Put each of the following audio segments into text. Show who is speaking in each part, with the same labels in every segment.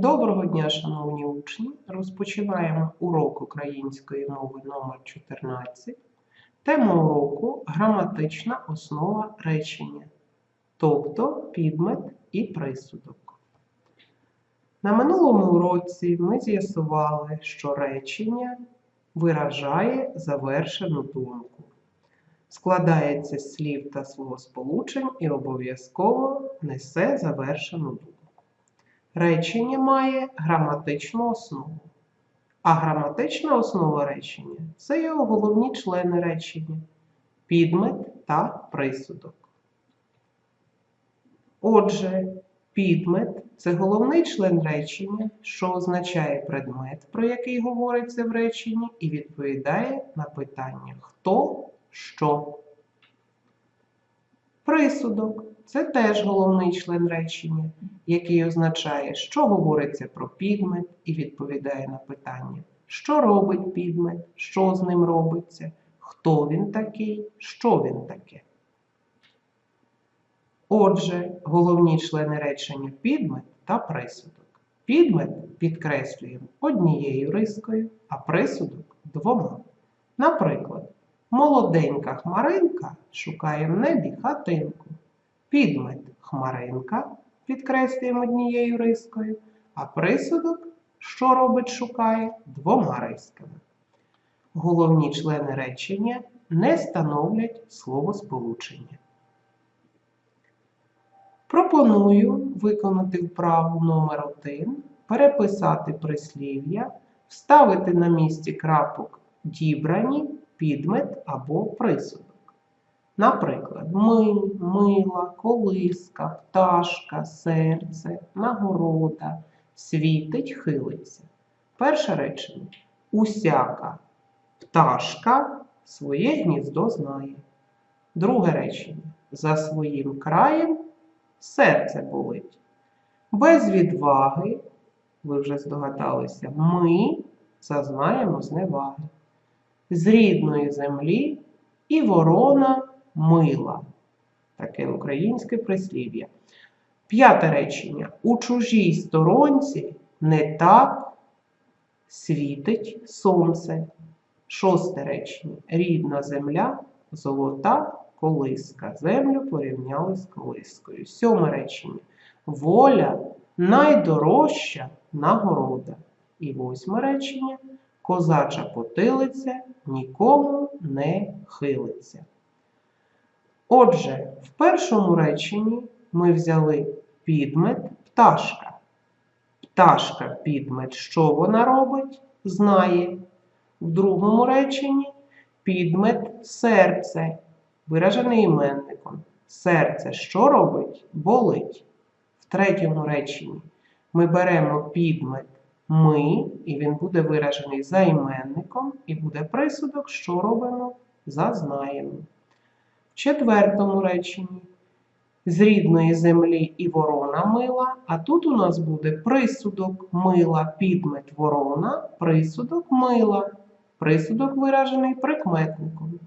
Speaker 1: Доброго дня, шановні учні! Розпочинаємо урок української мови номер 14. Тема уроку граматична основа речення, тобто підмет і присудок. На минулому уроці ми з'ясували, що речення виражає завершену думку. Складається з слів та словосполучень і обов'язково несе завершену думку. Речення має граматичну основу. А граматична основа речення це його головні члени речення, підмет та присудок. Отже, підмет це головний член речення, що означає предмет, про який говориться в реченні, і відповідає на питання хто, що. Присудок це теж головний член речення, який означає, що говориться про підмет і відповідає на питання, що робить підмет, що з ним робиться, хто він такий, що він таке. Отже, головні члени речення підмет та присудок. Підмет підкреслюємо однією рискою, а присудок двома. Наприклад, молоденька хмаринка шукає в небі хатинку. Підмет хмаринка підкреслюємо однією рискою, а присудок, що робить, шукає двома рисками. Головні члени речення не становлять словосполучення. Пропоную виконати вправу номер 1 переписати прислів'я, вставити на місці крапок дібрані, підмет або присудок. Наприклад, ми, мила, колиска, пташка, серце, нагорода, світить, хилиться. Перше речення. Усяка пташка своє гніздо знає. Друге речення. За своїм краєм серце болить. Без відваги, ви вже здогадалися, ми зазнаємо зневаги. З рідної землі і ворона мила. Таке українське прислів'я. П'яте речення. У чужій сторонці не так світить сонце. Шосте речення. Рідна земля, золота колиска. Землю порівняли з колискою. Сьоме речення. Воля найдорожча нагорода. І восьме речення. Козача потилиця нікому не хилиться. Отже, в першому реченні ми взяли підмет пташка. Пташка підмет, що вона робить, знає. В другому реченні підмет серце, виражений іменником. Серце що робить? Болить. В третьому реченні ми беремо підмет ми, і він буде виражений за іменником, і буде присудок, що робимо, зазнаємо. Четвертому реченні з рідної землі і ворона мила, а тут у нас буде присудок мила, підмет ворона, присудок мила, присудок виражений прикметником.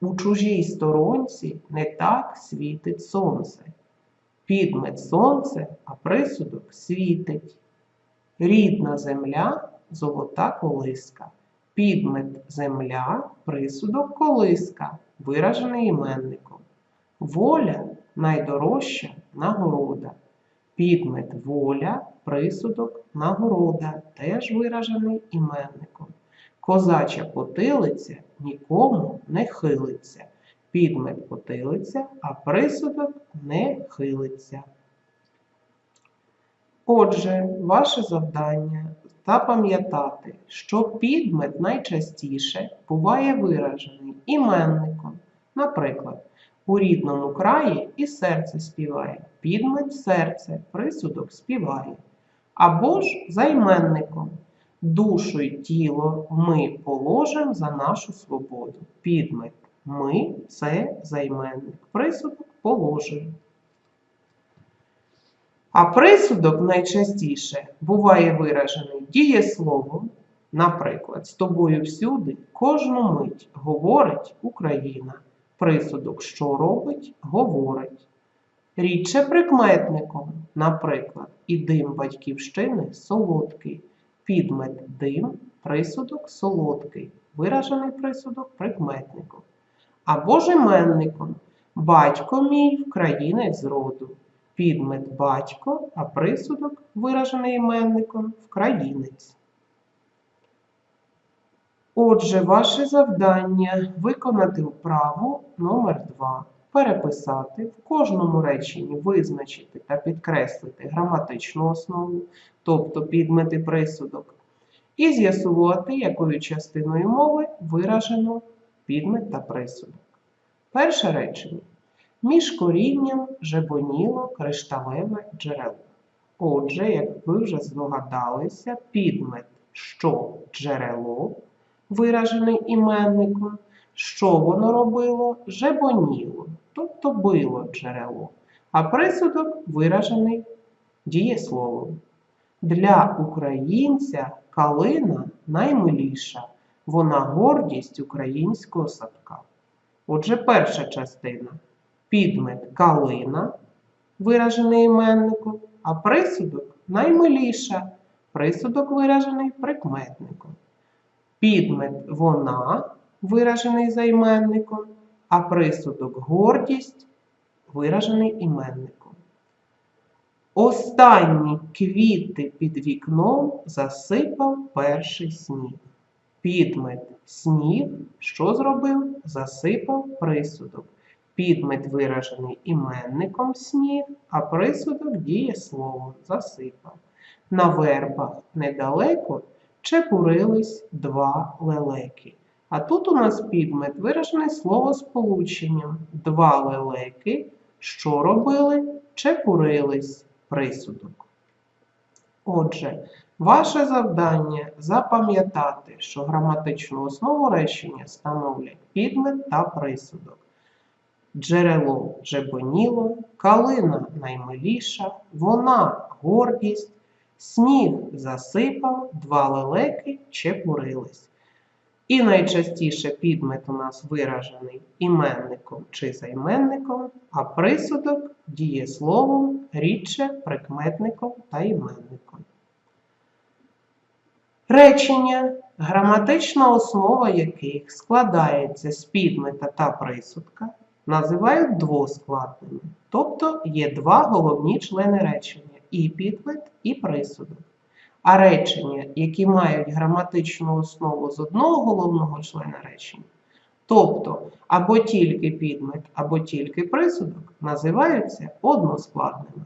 Speaker 1: У чужій сторонці не так світить сонце. Підмет сонце, а присудок світить. Рідна земля золота колиска. Підмет земля, присудок колиска, виражений іменником. Воля найдорожча нагорода. Підмет воля, присудок, нагорода, теж виражений іменником. Козача потилиця нікому не хилиться. Підмет потилиця, а присудок не хилиться. Отже, ваше завдання запам'ятати, що підмет найчастіше буває виражений іменником. Наприклад, у рідному краї і серце співає, підмет серце, присудок співає. Або ж займенником. Душу й тіло ми положимо за нашу свободу. Підмет ми це займенник. Присудок положимо. А присудок найчастіше буває виражений дієсловом, наприклад, з тобою всюди кожну мить говорить Україна. Присудок що робить? Говорить. Рідше прикметником, наприклад, і дим батьківщини солодкий, підмет дим, присудок солодкий, виражений присудок прикметником. Або ж іменником батько мій вкраїнець з роду, підмет батько, а присудок, виражений іменником, вкраїнець. Отже, ваше завдання виконати вправу номер 2 переписати в кожному реченні визначити та підкреслити граматичну основу, тобто підмети присудок, і з'ясувати, якою частиною мови виражено підмет та присудок. Перше речення. Між корінням жебоніло кришталеве джерело. Отже, як ви вже здогадалися, підмет, що джерело, виражений іменником, що воно робило? Жебоніло, тобто било джерело, а присудок виражений дієсловом. Для українця калина наймиліша, вона гордість українського садка. Отже, перша частина підмет калина, виражений іменником, а присудок наймиліша, присудок виражений прикметником. Підмет вона, виражений займенником, а присудок гордість виражений іменником. Останні квіти під вікном засипав перший сніг. Підмет сніг, що зробив? Засипав присудок. Підмет виражений іменником сніг, а присудок дієсловом засипав. На вербах недалеко чепурились два лелеки. А тут у нас підмет виражений словосполученням. Два лелеки, що робили? Чепурились присудок. Отже, ваше завдання запам'ятати, що граматичну основу речення становлять підмет та присудок. Джерело джебоніло, калина наймиліша, вона гордість, сніг засипав, два лелеки чепурились. І найчастіше підмет у нас виражений іменником чи займенником, а присудок дієсловом, рідше прикметником та іменником. Речення, граматична основа яких складається з підмета та присудка, називають двоскладними, тобто є два головні члени речення і підмет, і присудок. А речення, які мають граматичну основу з одного головного члена речення, тобто або тільки підмет, або тільки присудок, називаються односкладними.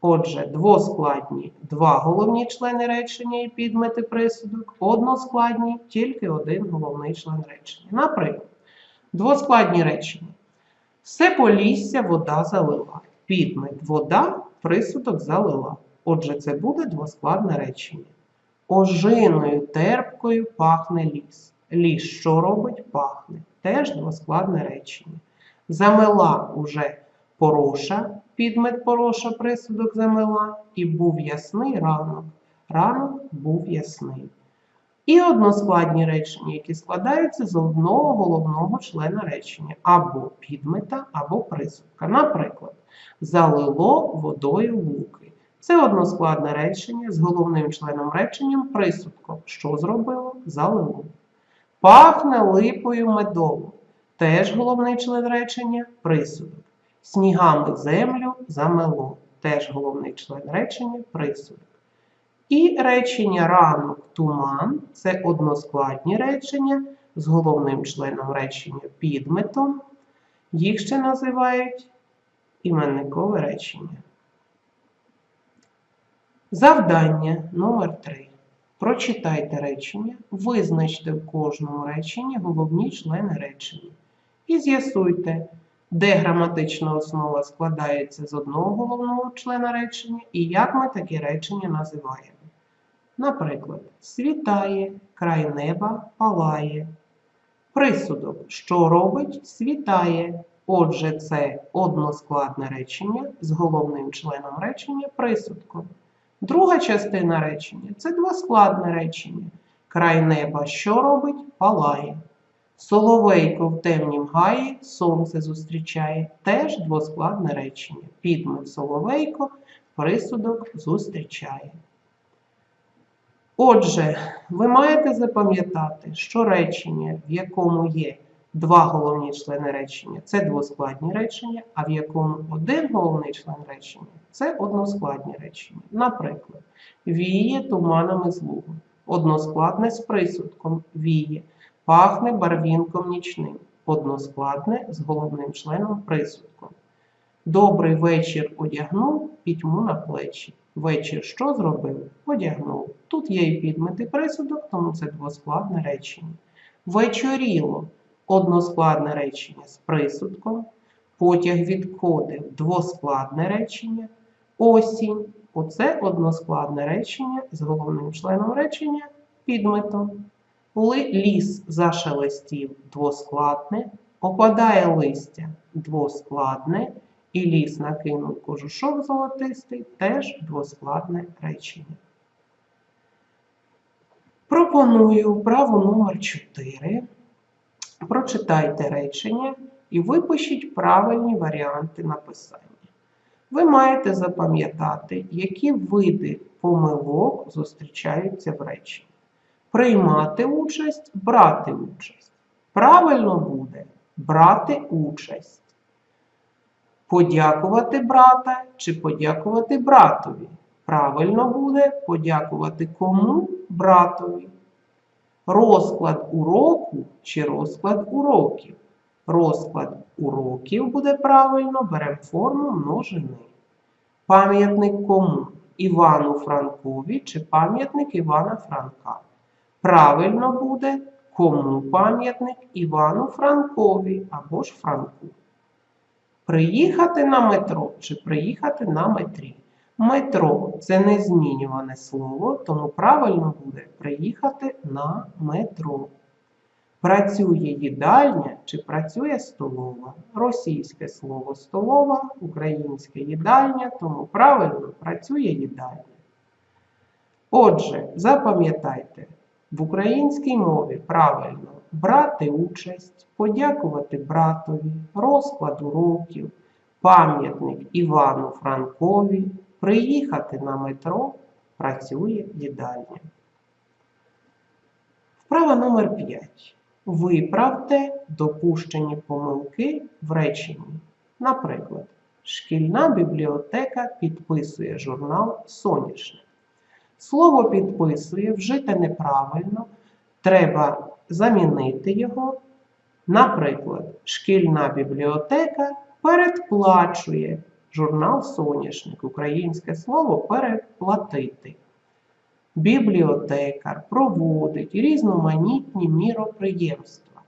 Speaker 1: Отже, двоскладні два головні члени речення і підмет і присудок, односкладні тільки один головний член речення. Наприклад, двоскладні речення. Все полісся вода залила. Підмет вода, присудок залила. Отже, це буде двоскладне речення. Ожиною терпкою пахне ліс. Ліс що робить? Пахне. Теж двоскладне речення. Замела уже пороша, підмет пороша, присудок замела, і був ясний ранок. Ранок був ясний. І односкладні речення, які складаються з одного головного члена речення або підмета, або присудка. Наприклад, залило водою луки. Це односкладне речення з головним членом реченням присудком. Що зробило? Залило. Пахне липою медово. Теж головний член речення присудок. Снігами землю замело. Теж головний член речення присудок. І речення ранок туман це односкладні речення з головним членом речення підметом. Їх ще називають іменникове речення. Завдання номер 3. Прочитайте речення, визначте в кожному реченні головні члени речення. І з'ясуйте, де граматична основа складається з одного головного члена речення і як ми такі речення називаємо. Наприклад, світає, край неба палає. Присудок, що робить, світає. Отже, це односкладне речення з головним членом речення присудком. Друга частина речення це двоскладне речення. Край неба що робить? Палає. Соловейко в темнім гаї сонце зустрічає. Теж двоскладне речення. Підмет соловейко, присудок зустрічає. Отже, ви маєте запам'ятати, що речення, в якому є два головні члени речення, це двоскладні речення, а в якому один головний член речення це односкладні речення. Наприклад, віє туманами з лугу, односкладне з присудком віє, пахне барвінком нічним, односкладне з головним членом присудком. Добрий вечір одягнув пітьму на плечі. Вечір що зробив? Одягнув. Тут є і підмет і присудок, тому це двоскладне речення. Вечоріло односкладне речення з присудком. Потяг відходив двоскладне речення. Осінь оце односкладне речення з головним членом речення підметом. Ліс зашелестів двоскладне, опадає листя двоскладне, і ліс накинув кожушок золотистий теж двоскладне речення. Пропоную вправу номер 4. Прочитайте речення і випишіть правильні варіанти написання. Ви маєте запам'ятати, які види помилок зустрічаються в реченні. Приймати участь, брати участь. Правильно буде брати участь. Подякувати брата чи подякувати братові. Правильно буде подякувати кому братові. Розклад уроку чи розклад уроків. Розклад уроків буде правильно, беремо форму множини. Пам'ятник кому? Івану Франкові чи пам'ятник Івана Франка. Правильно буде кому пам'ятник Івану Франкові або ж Франку. Приїхати на метро чи приїхати на метрі. Метро це незмінюване слово, тому правильно буде приїхати на метро. Працює їдальня чи працює столова. Російське слово столова, українське їдальня, тому правильно працює їдальня. Отже, запам'ятайте, в українській мові правильно брати участь, подякувати братові, розклад уроків, пам'ятник Івану Франкові, приїхати на метро, працює їдальня. Вправа номер 5. Виправте допущені помилки в реченні. Наприклад, шкільна бібліотека підписує журнал Соняшник. Слово підписує вжите неправильно, треба замінити його. Наприклад, шкільна бібліотека передплачує журнал Соняшник. Українське слово передплатити. Бібліотекар проводить різноманітні міроприємства.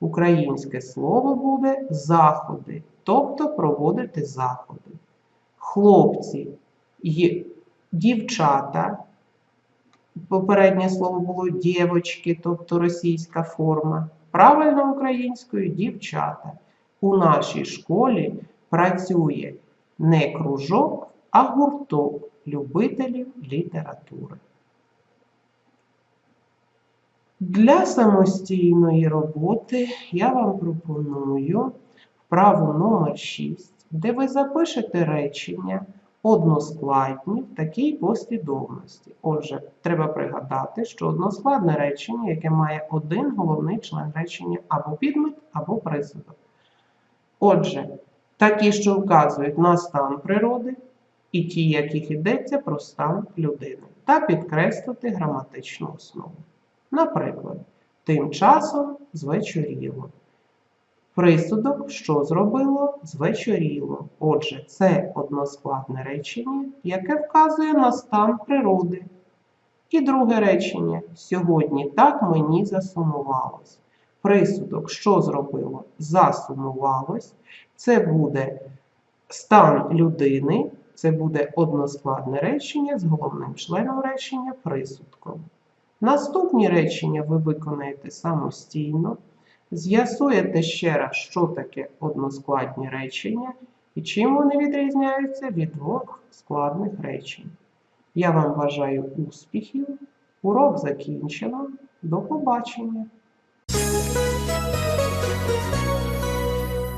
Speaker 1: Українське слово буде заходи, тобто проводити заходи. Хлопці й дівчата. Попереднє слово було дівочки, тобто російська форма. Правильно українською дівчата. У нашій школі працює не кружок, а гурток любителів літератури. Для самостійної роботи я вам пропоную вправу номер 6, де ви запишете речення односкладні в такій послідовності. Отже, треба пригадати, що односкладне речення, яке має один головний член речення або підмет, або присудок. Отже, такі, що вказують на стан природи, і ті, яких йдеться про стан людини, та підкреслити граматичну основу. Наприклад, тим часом звечоріло. Присудок, що зробило, звечоріло. Отже, це односкладне речення, яке вказує на стан природи. І друге речення сьогодні так мені засумувалось. Присудок, що зробило, засумувалось. Це буде стан людини, це буде односкладне речення з головним членом речення присудком. Наступні речення ви виконаєте самостійно. З'ясуєте ще раз, що таке односкладні речення і чим вони відрізняються від двох складних речень. Я вам бажаю успіхів. Урок закінчено. До побачення!